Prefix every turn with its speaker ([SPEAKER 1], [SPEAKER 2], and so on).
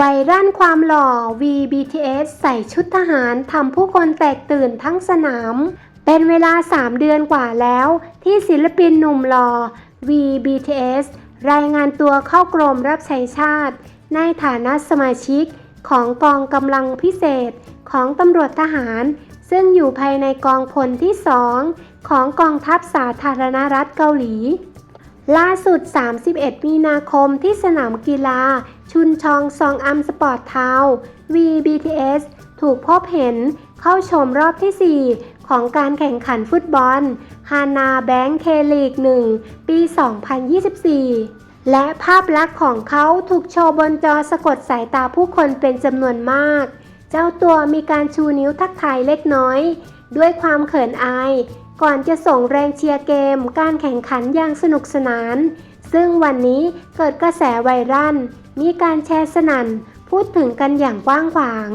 [SPEAKER 1] วัยรั่นความหล่อ VBTS ใส่ชุดทหารทำผู้คนแตกตื่นทั้งสนาม เป็นเวลา 3 เดือนกว่าแล้ว ที่ศิลปินหนุ่มหล่อ VBTS รายงานตัวเข้ากรมรับใช้ชาติ ในฐานะสมาชิกของกองกำลังพิเศษของตำรวจทหาร ซึ่งอยู่ภายในกองพลที่ 2 ของกองทัพสาธารณรัฐเกาหลี ล่าสุด 31 มีนาคมที่สนามกีฬา ชุนชองซองอัมสปอร์ตทาวน์ VBTS ถูกพบเห็นเข้าชมรอบที่ 4 ของการแข่งขันฟุตบอลฮานาแบงค์เคลีก 1 ปี 2024 และภาพลักษณ์ของเขาถูกโชว์บนจอสะกดสายตาผู้คนเป็นจำนวนมาก เจ้าตัวมีการชูนิ้วทักทายเล็กน้อย ด้วยความเขินอาย ก่อนจะส่งแรงเชียร์เกม การแข่งขันอย่างสนุกสนาน ซึ่งวันนี้เกิดกระแสไวรัลมีการแชร์สนั่น พูดถึงกันอย่างกว้างขวาง